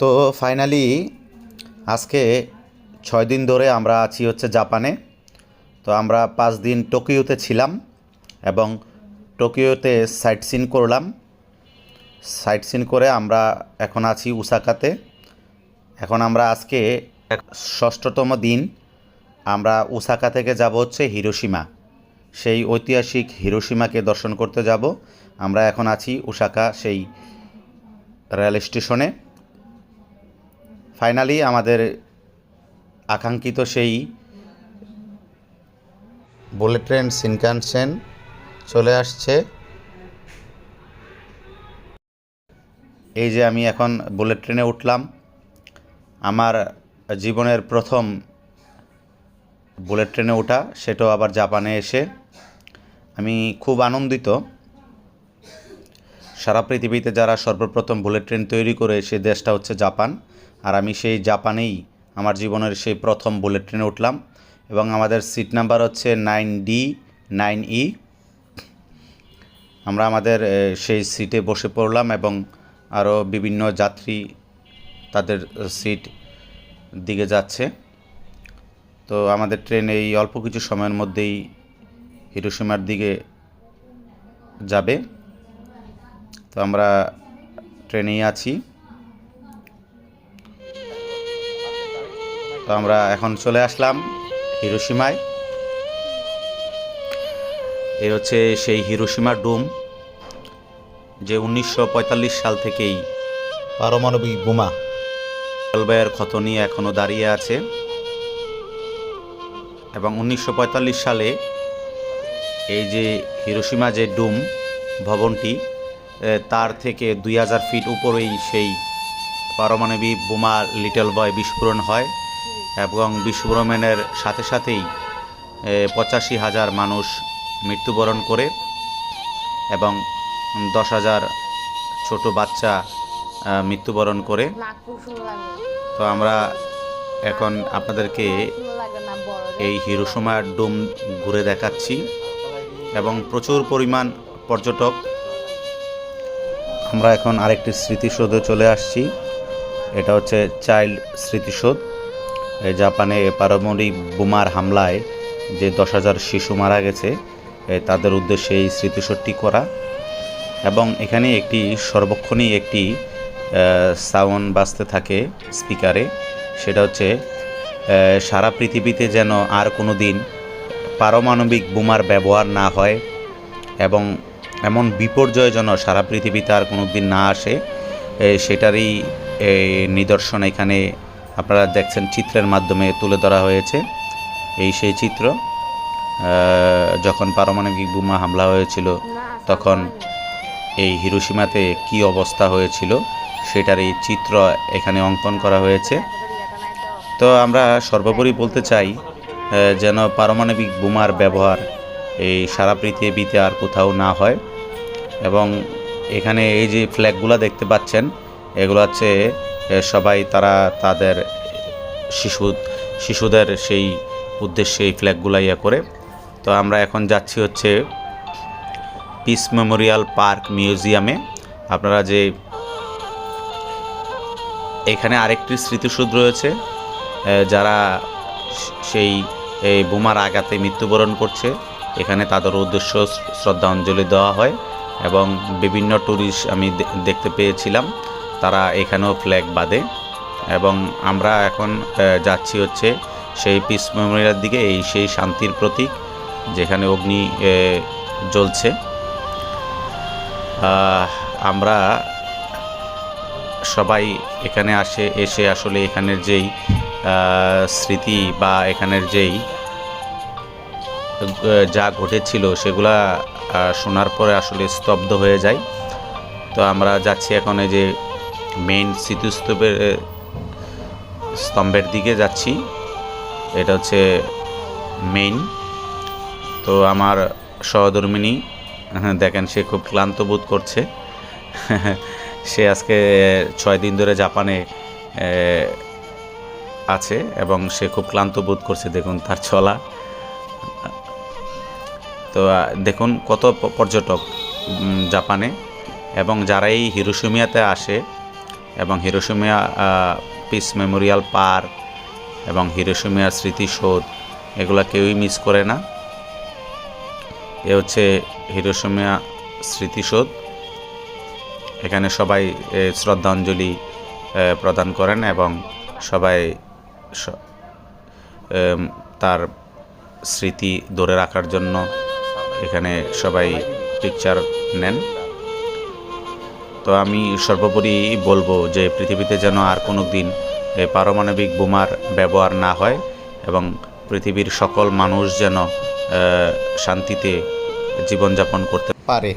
তো ফাইনালি আজকে ছয় দিন ধরে আমরা আছি হচ্ছে জাপানে। তো আমরা পাঁচ দিন টোকিওতে ছিলাম এবং টোকিওতে সাইট সিন করলাম। সাইট সিন করে আমরা এখন আছি উসাকাতে। এখন আমরা আজকে ষষ্ঠতম দিন। আমরা উসাকা থেকে যাব হচ্ছে হিরোশিমা। সেই ঐতিহাসিক হিরোশিমাকে দর্শন করতে যাব। আমরা এখন আছি উসাকা সেই রেল স্টেশনে। ফাইনালি আমাদের আকাঙ্ক্ষিত সেই বুলেট ট্রেন সিনকানসেন চলে আসছে। এই যে আমি এখন বুলেট ট্রেনে উঠলাম, আমার জীবনের প্রথম বুলেট ট্রেনে ওঠা, সেটাও আবার জাপানে এসে আমি খুব আনন্দিত। সারা পৃথিবীতে যারা সর্বপ্রথম বুলেট ট্রেন তৈরি করে, সে দেশটা হচ্ছে জাপান। আর আমি সেই জাপানেই আমার জীবনের সেই প্রথম বুলেট ট্রেনে উঠলাম এবং আমাদের সিট নাম্বার হচ্ছে নাইন ডি, নাইন ই। আমরা আমাদের সেই সিটে বসে পড়লাম এবং আরও বিভিন্ন যাত্রী তাদের সিট দিকে যাচ্ছে। তো আমাদের ট্রেন এই অল্প কিছু সময়ের মধ্যেই হিরোসীমার দিকে যাবে। তো আমরা ট্রেনেই আছি। তো আমরা এখন চলে আসলাম হিরোসীমায় এই হচ্ছে সেই হিরোসীমা ডোম, যে উনিশশো পঁয়তাল্লিশ সাল থেকেই পারমাণবিক বোমা জলবায়ুর ক্ষত নিয়ে এখনও দাঁড়িয়ে আছে। এবং উনিশশো পঁয়তাল্লিশ সালে এই যে হিরোসীমা যে ডুম ভবনটি তার থেকে দুই হাজার ফিট উপরেই সেই পারমাণবিক বোমা লিটল বয় বিস্ফোরণ হয়। এবং বিস্ফোরণের সাথে সাথেই পঁচাশি হাজার মানুষ মৃত্যুবরণ করে এবং দশ হাজার ছোট বাচ্চা মৃত্যুবরণ করে। তো আমরা এখন আপনাদেরকে এই হিরোসমা ডোম ঘুরে দেখাচ্ছি এবং প্রচুর পরিমাণ পর্যটক। আমরা এখন আরেকটি স্মৃতিসৌধে চলে আসছি। এটা হচ্ছে চাইল্ড স্মৃতিসৌধ। জাপানে পারমাণবিক বোমার হামলায় যে দশ হাজার শিশু মারা গেছে তাদের উদ্দেশ্যে এই স্মৃতিসৌধটি করা এবং এখানে একটি সর্বক্ষণই একটি সাউন্ড বাজতে থাকে স্পিকারে। সেটা হচ্ছে সারা পৃথিবীতে যেন আর কোনো দিন পারমাণবিক বোমার ব্যবহার না হয় এবং এমন বিপর্যয় যেন সারা পৃথিবীতে আর কোনো দিন না আসে সেটারই নিদর্শন এখানে আপনারা দেখছেন চিত্রের মাধ্যমে তুলে ধরা হয়েছে। এই সেই চিত্র যখন পারমাণবিক বোমা হামলা হয়েছিল তখন এই হিরোসীমাতে কি অবস্থা হয়েছিল সেটার এই চিত্র এখানে অঙ্কন করা হয়েছে। তো আমরা সর্বোপরি বলতে চাই যেন পারমাণবিক বোমার ব্যবহার এই সারা পৃথিবীতে আর কোথাও না হয়। এবং এখানে এই যে ফ্ল্যাগগুলো দেখতে পাচ্ছেন এগুলো হচ্ছে সবাই তারা তাদের শিশু, শিশুদের সেই উদ্দেশ্যে এই ফ্ল্যাগগুলো ইয়ে করে। তো আমরা এখন যাচ্ছি হচ্ছে পিস মেমোরিয়াল পার্ক মিউজিয়ামে আপনারা যে এখানে আরেকটি স্মৃতিসৌধ রয়েছে যারা সেই এই বোমার আঘাতে মৃত্যুবরণ করছে, এখানে তাদের উদ্দেশ্য শ্রদ্ধাঞ্জলি দেওয়া হয় এবং বিভিন্ন ট্যুরিস্ট আমি দেখতে পেয়েছিলাম। তারা এখানেও ফ্ল্যাগ বাঁধে এবং আমরা এখন যাচ্ছি হচ্ছে সেই পিস মেমোরিয়াল দিকে, এই সেই শান্তির প্রতীক যেখানে অগ্নি জ্বলছে। আমরা সবাই এখানে আসে, এসে আসলে এখানের যেই স্মৃতি বা এখানের যেই যা ঘটেছিল সেগুলা শোনার পরে আসলে স্তব্ধ হয়ে যায়। তো আমরা যাচ্ছি এখন এই যে মেইন স্মৃতিস্তূপের স্তম্ভের দিকে যাচ্ছি। এটা হচ্ছে মেইন তো আমার সহধর্মিনী হ্যাঁ, দেখেন সে খুব ক্লান্ত বোধ করছে। সে আজকে ছয় দিন ধরে জাপানে আছে এবং সে খুব ক্লান্ত বোধ করছে দেখুন তার চলা তো দেখুন কত পর্যটক জাপানে। এবং যারা এই হিরোসিমিয়াতে আসে এবং হিরোসীমিয়া পিস মেমোরিয়াল পার্ক এবং হিরোসীমিয়া স্মৃতিসৌধ, এগুলা কেউই মিস করে না। এ হচ্ছে হিরোসীমিয়া স্মৃতিসৌধ। এখানে সবাই শ্রদ্ধাঞ্জলি প্রদান করেন এবং সবাই তার স্মৃতি ধরে রাখার জন্য এখানে সবাই পিকচার নেন। তো আমি সর্বোপরি বলব যে পৃথিবীতে যেন আর কোনো দিন পারমাণবিক বোমার ব্যবহার না হয় এবং পৃথিবীর সকল মানুষ যেন শান্তিতে জীবনযাপন করতে পারে।